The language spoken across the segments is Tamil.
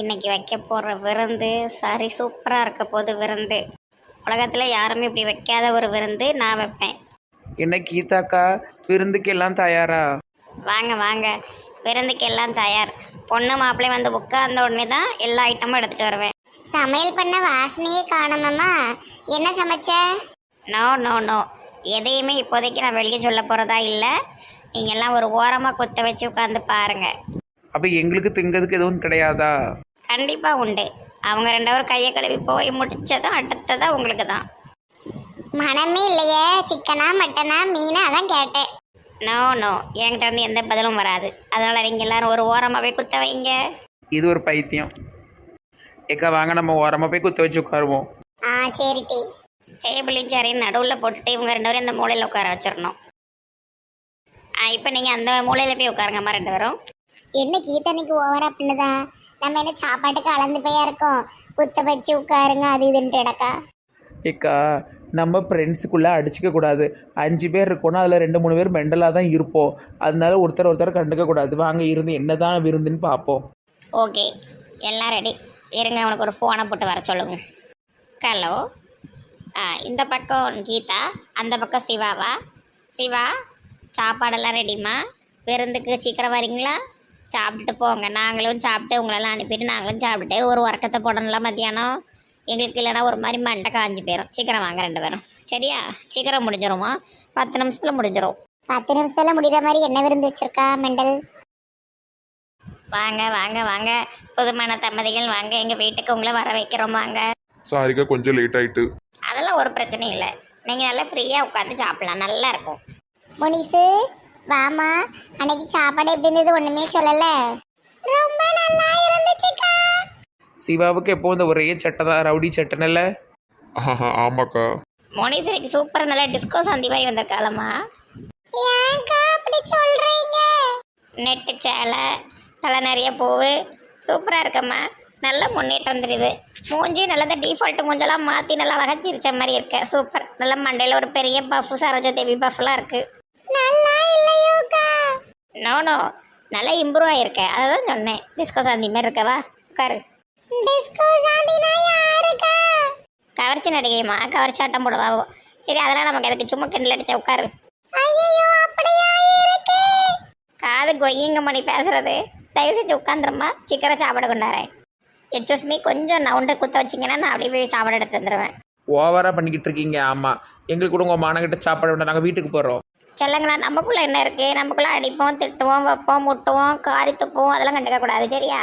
இன்னைக்கு வைக்க போகிற விருந்து சரி சூப்பராக இருக்க போகுது விருந்து. உலகத்தில் யாருமே இப்படி வைக்காத ஒரு விருந்து நான் வைப்பேன். என்ன கீதாக்கா விருந்துக்கு எல்லாம் தயாரா? வாங்க வாங்க. விருந்துக்கு எல்லாம் தயார். பொண்ணு மாப்பிள்ளை வந்து உட்கார்ந்த உடனே தான் எல்லா ஐட்டமும் எடுத்துகிட்டு வருவேன். சமையல் பண்ண வாசனையே காணமாமா என்ன சமைச்ச? நோ நோ நோ எதையுமே இப்போதைக்கு நான் வெளியே சொல்ல போகிறதா இல்லை. நீங்கள் எல்லாம் ஒரு ஓரமாக குத்த வச்சு உட்காந்து பாருங்கள் அப்போ எங்களுக்கு திங்கிறதுக்கு எதுவும் கிடையாதா? கண்டிப்பாக உண்டு. அவங்க ரெண்டு பேரும் கையை கழுவி போய் முடிச்சதும் அடுத்ததா உங்களுக்கு தான் மனமே இல்லையே. சிக்கனா மட்டனா மீனா அதான் கேட்டேன். நோ நோ என்கிட்ட இருந்து எந்த பதிலும் வராது. அதனால் நீங்கள் எல்லாரும் ஒரு ஓரமாகவே குத்த வைங்க. இது ஒரு பைத்தியம். ஏக்கா வாங்க நம்ம ஓரமாக போய் குத்த வச்சு உட்காருவோம். ஆ சரி டி. டேபிளையும் சேரையும் நடுவில் போட்டுட்டு இவங்க ரெண்டு பேரும் இந்த மூலையில் உட்கார வச்சிடணும். ஆ இப்போ நீங்கள் அந்த மூலையில் போய் உட்காருங்கம்மா ரெண்டு பேரும். என்ன கீதனைக்கு ஓவரா பண்ணுதா நம்ம என்ன சாப்பாட்டுக்கு அளந்து போயா இருக்கோம்? குத்த வச்சு உட்காருங்க அது இதுன்ட்டு இடக்கா ஏக்கா நம்ம ஃப்ரெண்ட்ஸுக்குள்ளே அடிச்சிக்க கூடாது. அஞ்சு பேர் இருக்கோன்னா அதில் ரெண்டு மூணு பேர் மெண்டலாக தான் இருப்போம். அதனால ஒருத்தர் ஒருத்தர் கண்டுக்க கூடாது. வாங்க இருந்து என்ன தான் விருந்துன்னு பார்ப்போம் ஓகே எல்லாம் ரெடி இருங்க உனக்கு ஒரு ஃபோனை போட்டு வர சொல்லுங்க. ஹலோ ஆ இந்த பக்கம் கீதா அந்த பக்கம் சிவாவா? சிவா சாப்பாடெல்லாம் ரெடிம்மா விருந்துக்கு சீக்கிரம் வரீங்களா? சாப்பிட்டுட்டு போங்க. நாங்களும் சாப்பிட்டு உங்களெல்லாம் அனுப்பிட்டு நாங்களும் சாப்பிட்டுட்டு ஒரு உறக்கத்தை போடணும்ல மத்தியானம்? எங்களுக்கு இல்லைன்னா ஒரு மாதிரி மண்டை காஞ்சி போயிடும் சீக்கிரம் வாங்க ரெண்டு பேரும். சரியா? சீக்கிரம் முடிஞ்சிருமா? பத்து நிமிஷத்தில் முடிஞ்சிரும். பத்து நிமிஷத்துல முடிகிற மாதிரி என்ன விருந்து வச்சிருக்கா மெண்டல்? வாங்க வாங்க வாங்க. புதுமான தம்பதிகள் வாங்க. எங்கள் வீட்டுக்கு உங்களை வர வைக்கிறோம் வாங்க. சாரிக்கா கொஞ்சம் லேட் ஆயிட்டு. அதெல்லாம் ஒரு பிரச்சனையும் இல்லை. நீங்கள் நல்லா ஃப்ரீயாக உட்காந்து சாப்பிடலாம். நல்லா இருக்கும். முனிசு வாமா அன்னைக்கு சாப்பாடு எப்படி இருந்தது ஒண்ணுமே சொல்லல. ரொம்ப நல்லா இருந்துச்சுக்கா. சிவாவுக்கு எப்போ இந்த ஒரே சட்டை தான் ரவுடி சட்டைனல்ல? ஆமாக்கா. மோனீஸ்வரிக்கு சூப்பராக நல்லா டிஸ்கோ சந்தி மாதிரி வந்திருக்காளம்மா. ஏன்க்கா அப்படி சொல்றீங்க? நெட்டு சேலை தலை நிறைய பூவு சூப்பராக இருக்கம்மா. நல்ல முன்னேற்றம் தெரியுது. மூஞ்சி நல்லா இந்த டிஃபால்ட் மூஞ்செல்லாம் மாற்றி நல்லா அழகா சிரிச்ச மாதிரி இருக்கு. சூப்பர் நல்ல மண்டையில் ஒரு பெரிய பஃப் சரோஜா தேவி பஃப்லாம் இருக்குது நோ நோ நல்லா இம்ப்ரூவ் ஆகிருக்க அதை தான் சொன்னேன். டிஸ்கோ சந்தி மாதிரி இருக்கவா உட்காரு. டிஸ்கோ சாந்தினா யாருக்கா கவர்ச்சி நடிகைமா கவர்ச்சி ஆட்டம் போடுவாவோ சரி அதெல்லாம் நமக்கு அதுக்கு சும்மா கிண்டல் அடிச்சா உட்காரு. ஐயோ அப்படியா இருக்கு? காது கொய்யுங்க மணி பேசுறது. தயவு செஞ்சு உட்காந்துருமா சீக்கிரம் சாப்பாடு கொண்டாரேன் எக்ஸ்கூஸ் மீ கொஞ்சம் நவுண்டை குத்த வச்சிங்கன்னா நான் அப்படியே போய் சாப்பாடு எடுத்து வந்துடுவேன் ஓவராக பண்ணிக்கிட்டு இருக்கீங்க. ஆமாம் எங்களுக்கு கூட உங்கள் மானகிட்ட சாப்பாடு வேண்டாம் நாங்கள் வீட்டுக்கு போகிறோம் செல்லங்களா நமக்குள்ள என்ன இருக்கு? நமக்குள்ள அடிப்போம் திட்டுவோம் வைப்போம் முட்டுவோம் காரி துப்புவோம் அதெல்லாம் கண்டுக்க கூடாது. சரியா?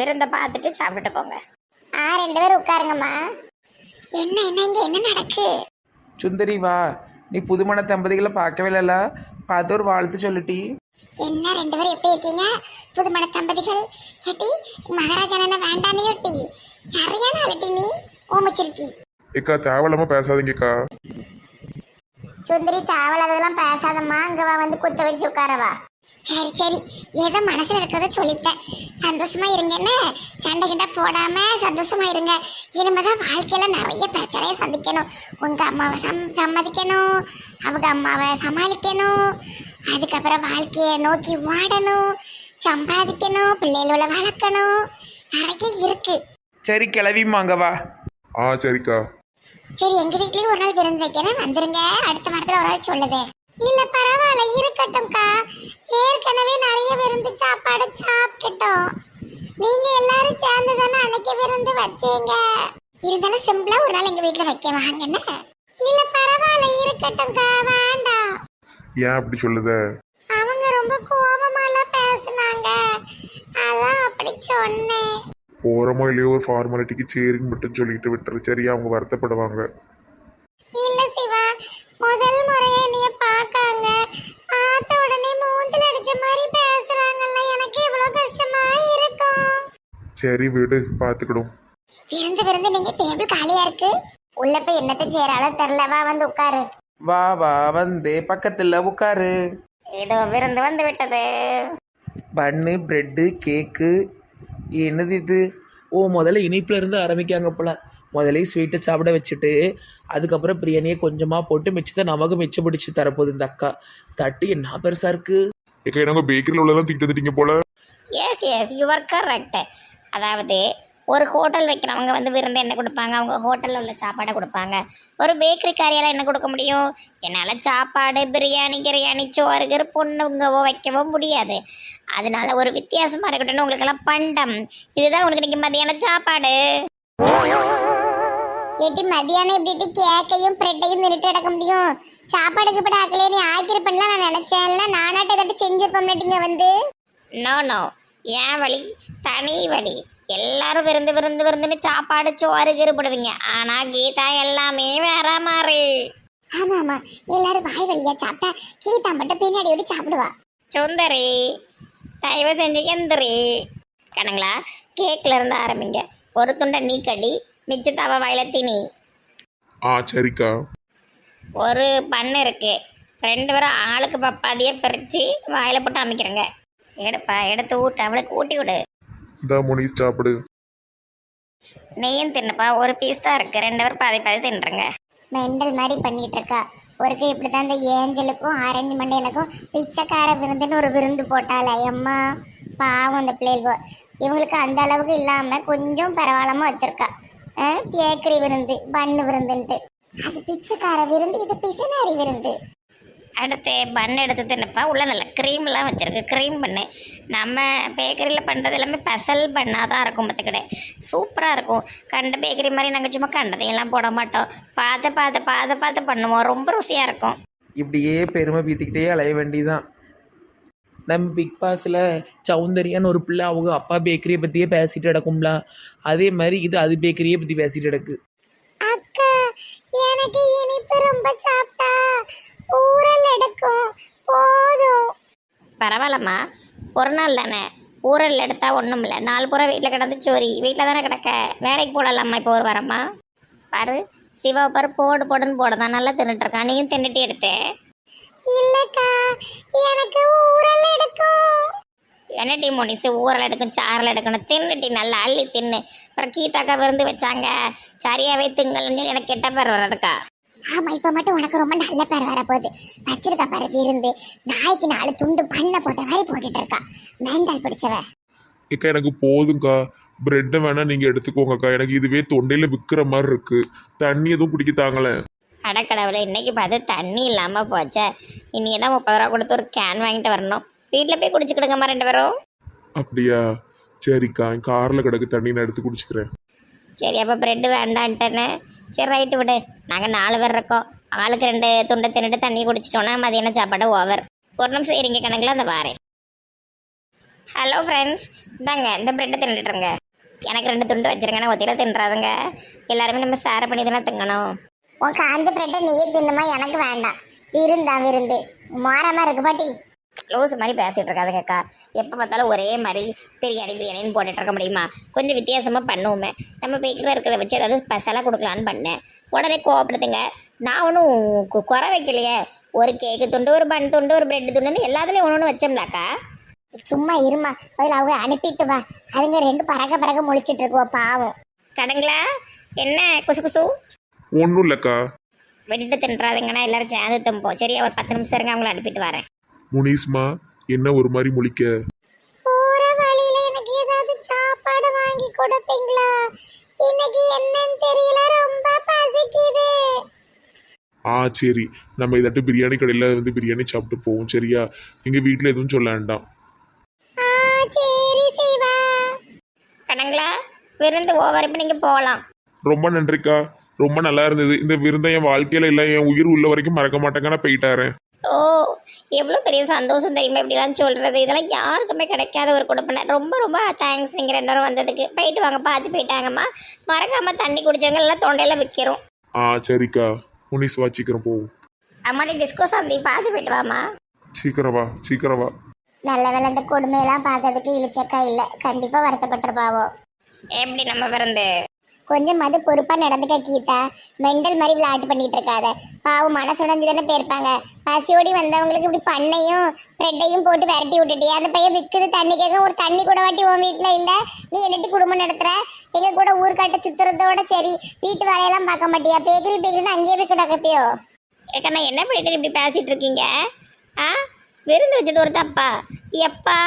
விருந்தை பார்த்துட்டு சாப்பிட்டுட்டு போங்க. ஆ ரெண்டு பேரும் உட்காருங்கம்மா. என்ன என்ன இங்க என்ன நடக்கு? சுந்தரி வா. நீ புதுமண தம்பதிகளை பார்க்கவே இல்லைல்ல? பார்த்து ஒரு வாழ்த்து சொல்லிட்டி என்ன ரெண்டு பேரும் எப்படி இருக்கீங்க? புதுமண தம்பதிகள்? ஏட்டி மகாராஜா என்ன வேண்டானே ஒட்டி சரியான அலட்டி நீ ஓமிச்சிருக்கி. ஏக்கா தேவையில்லாம பேசாதீங்கக்கா. சுந்தரி தேவையில்லாததெல்லாம் பேசாதம்மா. அங்க வா வந்து குத்த வச்சு உட்காரவா சரி சரி. ஏதோ மனசுல இருக்கிறத சொல்லிவிட்டேன் சந்தோஷமா இருங்க என்ன? சண்டை கிட்ட போடாம சந்தோஷமா இருங்க. இனிமேதான் வாழ்க்கையில நிறைய பிரச்சனையை சந்திக்கணும். உங்க அம்மாவை சம் சம்மதிக்கணும். அவங்க அம்மாவை சமாளிக்கணும். அதுக்கப்புறம் வாழ்க்கையை நோக்கி ஓடணும். சம்பாதிக்கணும். பிள்ளைகளோட வளர்க்கணும். நிறைய இருக்கு. சரி கிளவிமாங்க வா. ஆ சரிக்கா. சரி எங்க வீட்லயும் ஒரு நாள் விருந்து வைக்கிறேன் வந்துருங்க. அடுத்த வாரத்துல ஒரு நாள் சொல்லுது. இல்ல பரவாயில்ல இருக்கட்டும்க்கா. ஏற்கனவே நிறைய விருந்து சாப்பாடு சாப்பிட்டுட்டோம். நீங்க எல்லாரும் சேர்ந்து தானே அன்னைக்கு விருந்து வச்சீங்க? இருந்தாலும் சிம்பிளா ஒரு நாள் எங்க வீட்ல வைக்க வாங்கன்னு. இல்ல பரவாயில்ல இருக்கட்டும்க்கா. வேண்டாம். ஏன் அப்படி சொல்லுத? அவங்க ரொம்ப கோபமாலாம் பேசுனாங்க. அதான் அப்படி சொன்னேன். ஓரமோ இல்லையோ ஒரு ஃபார்மாலிட்டிக்கு சரின்னு மட்டும் சொல்லிட்டு விட்டுரு சரியா? அவங்க வருத்தப்படுவாங்க. இல்ல சிவா முதல் முறையா என்னைய பார்க்காங்க. பார்த்த உடனே மூஞ்சில அடிச்ச மாதிரி பேசுறாங்கல்ல எனக்கு எவ்வளவு கஷ்டமா இருக்கும். சரி விடு பார்த்துக்கிடும் விருந்து விருந்து நீங்க டேபிள் காலியா இருக்கு. உள்ள போய் என்னத்தை சேராலும் தெரில வா வந்து உட்காரு. வா வா வந்து பக்கத்தில் உட்காரு. இதோ விருந்து வந்து விட்டது. பன்னு ப்ரெட்டு கேக்கு என்னது இது? ஓ முதல்ல இனிப்புல இருந்து ஆரம்பிக்காங்க போல. முதல்ல ஸ்வீட்டை சாப்பிட வச்சுட்டு அதுக்கப்புறம் பிரியாணியை கொஞ்சமாக போட்டு மிச்சத்தை நமக்கு மிச்சம் பிடிச்சி தரப்போகுது இந்த அக்கா. தட்டு என்ன பெருசாக இருக்குது ஏக்கா என்னங்க பேக்கரியில் உள்ளதெல்லாம் தூக்கிட்டு வந்துட்டீங்க போல? எஸ் எஸ் யுவர் கரெக்ட் அதாவது ஒரு ஹோட்டல் வைக்கிறவங்க வந்து விருந்து என்ன கொடுப்பாங்க அவங்க ஹோட்டலில் உள்ள சாப்பாடை கொடுப்பாங்க. ஒரு பேக்கரி காரியால் என்ன கொடுக்க முடியும்? என்னால் சாப்பாடு பிரியாணி கிரியாணி சோறுகிற பொண்ணுங்கவோ வைக்கவோ முடியாது. அதனால ஒரு வித்தியாசமாக இருக்கட்டும்னு உங்களுக்கெல்லாம் பண்டம். இதுதான் உங்களுக்கு இன்னைக்கு மதியான சாப்பாடு. ஏட்டி மதியானம் இப்படிட்டு கேக்கையும் பிரெட்டையும் நிறுத்தி அடக்க முடியும். சாப்பாடுக்கு பட ஆக்கலையே நீ ஆக்கிருப்பேன்லாம் நான் நினைச்சேன். இல்லை நானாட்ட ஏதாட்டு செஞ்சிருப்போம்னட்டிங்க வந்து. நோ நோ ஏன் வழி? தனி வழி. எல்லாரும் விருந்து விருந்து விருந்துன்னு சாப்பாடு சோறு கீறுபடுவீங்க. ஆனால் கீதா எல்லாமே வேற மாதிரி. ஆமா ஆமா. எல்லாரும் வாய் வழியா சாப்பிட்டா கீதா மட்டும் பின்னாடி ஓடி சாப்பிடுவா. சுந்தரி தயவு செஞ்சு எந்திரி. கணங்களா கேக்ல இருந்து ஆரம்பிங்க. ஒரு துண்டை நீ கடி மிச்சத்தவ வாயில திணி. ஆ சரிக்கா. ஒரு பண்ணு இருக்கு. ரெண்டு பேரும் ஆளுக்கு பப்பாதியை பிரித்து வாயில போட்டு அமைக்கிறேங்க. எடுப்பா எடுத்து ஊட்டு அவளுக்கு ஊட்டி விடு. இந்த முனிஸ் சாப்பிடு. நெய்யும் தின்னுப்பா. ஒரு பீஸ் தான் இருக்கு. ரெண்டு பேரும் பாதி பாதி தின்றுங்க. மெண்டல் மாதிரி பண்ணிட்டு இருக்கா. ஒருக்கு இப்படிதான் இந்த ஏஞ்சலுக்கும் ஆரஞ்சு மண்டையனுக்கும் பிச்சைக்கார விருந்துன்னு ஒரு விருந்து போட்டால அம்மா பாவம் அந்த பிள்ளைகள் இவங்களுக்கு அந்த அளவுக்கு இல்லாம கொஞ்சம் பரவாயில்லாம வச்சிருக்கா. பேக்கரி விருந்து பண்ணு விருந்துன்ட்டு. அது பிச்சைக்கார விருந்து இது பிசுநாரி விருந்து. அடுத்து பன் எடுத்து தின்னுப்பா உள்ள நல்ல க்ரீம்லாம் வச்சுருக்கு. க்ரீம் பண்ணு நம்ம பேக்கரியில் பண்ணுறது எல்லாமே பெசல் பண்ணால் தான் இருக்கும் பார்த்துக்கிட சூப்பராக இருக்கும். கண்ட பேக்கரி மாதிரி நாங்கள் சும்மா கண்டதையெல்லாம் போட மாட்டோம். பார்த்து பார்த்து பார்த்து பார்த்து பண்ணுவோம். ரொம்ப ருசியாக இருக்கும். இப்படியே பெருமை பீத்திக்கிட்டே அலைய வேண்டியதான் நம்ம பிக் பாஸில் சௌந்தர்யான்னு ஒரு பிள்ளை அவங்க அப்பா பேக்கரியை பற்றியே பேசிட்டு கிடக்கும்ல அதே மாதிரி இது அது பேக்கரியை பற்றி பேசிட்டு கிடக்கு அக்கா எனக்கு இனிப்பு ரொம்ப சாப்பிட்டா ஊரல் எடுக்கும் போதும் பரவாயில்லம்மா ஒரு நாள் தானே. ஊரில் எடுத்தால் ஒன்றும் இல்லை. நாலு புறம் வீட்டில் கிடந்து சோரி வீட்டில் தானே கிடக்க. வேலைக்கு போடலாமா இப்போ ஒரு வரமா பாரு சிவா பாரு போடு போடுன்னு போடுதான். நல்லா தின்னுட்டு இருக்கான் நீயும் தின்னுட்டு எடுத்தேன் இல்லக்கா எனக்கு ஊரல் எடுக்கும். என்ன டீ முடிச்சு ஊரில் எடுக்கும் சாரில் எடுக்கணும் தின்னுட்டி நல்லா அள்ளி தின்னு. அப்புறம் கீதாக்கா விருந்து வச்சாங்க. சரியாவே திங்கல்னு சொல்லி எனக்கு கெட்ட பேர் வர்றதுக்கா? ஆமா இப்ப மட்டும் உனக்கு ரொம்ப நல்ல பேர் வரப்போகுது. வச்சிருக்கா பாரு விருந்து. நாய்க்கு நாலு துண்டு பண்ண போட்ட மாதிரி போட்டுட்டு இருக்கா. மெண்டல் பிடிச்சவ. ஏக்கா எனக்கு போதும்க்கா. பிரெட்டை வேணா நீங்கள் எடுத்துக்கோங்கக்கா. எனக்கு இதுவே தொண்டையில் விற்கிற மாதிரி இருக்கு. தண்ணி எதுவும் குடிக்க தாங்களேன். அடக்கடவுளை இன்னைக்கு பார்த்து தண்ணி இல்லாமல் போச்சே. இனி தான் முப்பது ரூபா கொடுத்து ஒரு கேன் வாங்கிட்டு வரணும். வீட்டில் போய் குடிச்சுக்கிடுங்கம்மா ரெண்டு பேரும். அப்படியா? சரிக்கா என் காரில் கிடக்கு தண்ணி நான் எடுத்து குடிச்சுக்கிறேன். சரி அப்போ ப்ரெட்டு வேண்டான்ட்டேன்னு. சரி ரைட்டு விடு. நாங்கள் நாலு பேர் இருக்கோம். ஆளுக்கு ரெண்டு துண்டை தின்னுட்டு தண்ணி குடிச்சிட்டோன்னா மதியானம் சாப்பாடு ஓவர் ஒரு நிமிஷம் இருங்க கணக்கில் அந்த பாரு ஹலோ ஃப்ரெண்ட்ஸ் இந்தாங்க இந்த ப்ரெட்டை தின்னுட்டுருங்க எனக்கு ரெண்டு துண்டு வச்சுருங்க நான் ஒத்தியில் தின்றாதுங்க. எல்லாருமே நம்ம சேர பண்ணி தானே திங்கணும். உன் காஞ்ச ப்ரெட்டை நீயே தின்னுமா எனக்கு வேண்டாம். விருந்தா விருந்து. மாறாமல் இருக்கு பாட்டி. லூஸ் மாதிரி பேசிகிட்டு இருக்காதுங்கக்கா எப்போ பார்த்தாலும் ஒரே மாதிரி பிரியாணி பிரியாணின்னு போட்டுட்டு இருக்க முடியுமா? கொஞ்சம் வித்தியாசமாக பண்ணுவோமே. நம்ம பேக்கரில் இருக்கிறத வச்சு ஏதாவது ஸ்பெஷலாக கொடுக்கலான்னு பண்ணேன். உடனே கோவப்படுத்துங்க. நான் ஒன்றும் குறை வைக்கலையே. ஒரு கேக்கு துண்டு ஒரு பன் துண்டு ஒரு பிரெட் துண்டுன்னு எல்லாத்துலேயும் ஒன்று ஒன்று வச்சோம்லாக்கா. சும்மா இருமா. பதில் அவங்க அனுப்பிட்டு வா. அதுங்க ரெண்டு பறக்க பறக்க முழிச்சிட்டு இருக்குவா பாவம். கடங்களா? என்ன குசு குசு? ஒன்றும் இல்லைக்கா. விட்டுட்டு தின்றாதுங்கன்னா எல்லாரும் சேர்ந்து தும்போம். சரியா ஒரு பத்து நிமிஷம் இருங்க அவங்கள அனுப்பிட்டு வரேன். முனிஸ்மா என்ன ஒரு மாதிரி முழிக்க? போற வழியில எனக்கு ஏதாவது சாப்பாடு வாங்கி கொடுப்பீங்களா? இன்னைக்கு என்னன்னு தெரியல ரொம்ப பசிக்குது. ஆ சரி. நம்ம இதாட்டு பிரியாணி கடையில் வந்து பிரியாணி சாப்பிட்டு போவோம் சரியா? எங்கள் வீட்டில் எதுவும் சொல்ல வேண்டாம். ஆ சரி சிவா. கடங்களா விருந்து ஓவர் இப்போ நீங்கள் போகலாம் ரொம்ப நன்றிக்கா. ரொம்ப நல்லா இருந்தது. இந்த விருந்தை என் வாழ்க்கையில் இல்லை என் உயிர் உள்ள வரைக்கும் மறக்க மாட்டேங்க நான் போயிட்டாரேன் ஓ எவ்வளோ பெரிய சந்தோஷம் தெரியுமா இப்படிலாம் சொல்கிறது இதெல்லாம் யாருக்குமே கிடைக்காத ஒரு கொடுப்பனை ரொம்ப ரொம்ப தேங்க்ஸ் நீங்கள் ரெண்டு பேரும் வந்ததுக்கு. போயிட்டு வாங்க பார்த்து போயிட்டாங்கம்மா. மறக்காமல் தண்ணி குடிச்சவங்க எல்லாம் தொண்டையில் விற்கிறோம் ஆ சரிக்கா. முனிஸ் வா சீக்கிரம் போவோம் அம்மாடி டிஸ்கோ சாந்தி பார்த்து போயிட்டு வாம்மா. சீக்கிரம் வா சீக்கிரம் வா. நல்ல வேலை இந்த கொடுமையெல்லாம் பார்த்ததுக்கு இழிச்சக்கா இல்லை. கண்டிப்பா வருத்தப்பட்டிருப்பாவோ. எப்படி நம்ம விருந்து கொஞ்சம் அது பொறுப்பா நடந்துக்க கீதா. மெண்டல் மாதிரி விளையாட்டு பண்ணிட்டு இருக்காத பாவம் மனசு உடைஞ்சு தானே போயிருப்பாங்க. பசியோடி வந்தவங்களுக்கு இப்படி பண்ணையும் ப்ரெட்டையும் போட்டு விரட்டி விட்டுட்டியா? அந்த பையன் விற்குது தண்ணி கேட்க ஒரு தண்ணி கூட வாட்டி உன் வீட்டில் இல்லை. நீ என்னட்டி குடும்பம் நடத்துற? எங்க கூட ஊர்க்காட்ட சுத்துறதோட சரி. வீட்டு வேலையெல்லாம் பார்க்க மாட்டியா? பேக்கரி பேக்கரின்னு அங்கேயே போய் கிடக்கப்பையோ? ஏக்கா நான் என்ன பண்ணிட்டு இப்படி பேசிட்டு இருக்கீங்க ஆ? விருந்து வச்சது ஒரு தப்பா? எப்பா?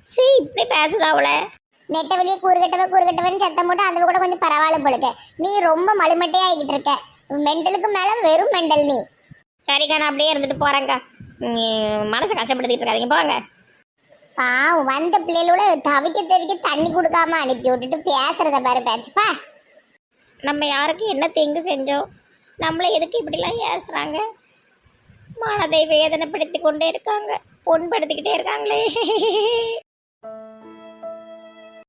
சரி இப்படி பேசுதா அவளை? நெட்ட வெளியே கூறுகட்டவ கூறுகட்டவன்னு சத்தம் போட்டு அது கூட கொஞ்சம் பரவாயில்ல போலுக்க. நீ ரொம்ப மழுமட்டையா ஆகிட்டு இருக்க மெண்டலுக்கு மேல வெறும் மெண்டல் நீ. சரிக்கா நான் அப்படியே இருந்துட்டு போகிறேங்க்கா மனசை கஷ்டப்படுத்திட்டு இருக்காதீங்க. போங்க. பாவம் வந்த பிள்ளைகளோட தவிக்க தவிக்க தண்ணி கொடுக்காம அனுப்பி விட்டுட்டு பேசுறத பாரு பேச்சுப்பா நம்ம யாருக்கு என்ன தீங்கு செஞ்சோம் நம்மளை எதுக்கு இப்படிலாம் ஏசுறாங்க? மனதை வேதனைப்படுத்தி கொண்டே இருக்காங்க. புண்படுத்திக்கிட்டே இருக்காங்களே.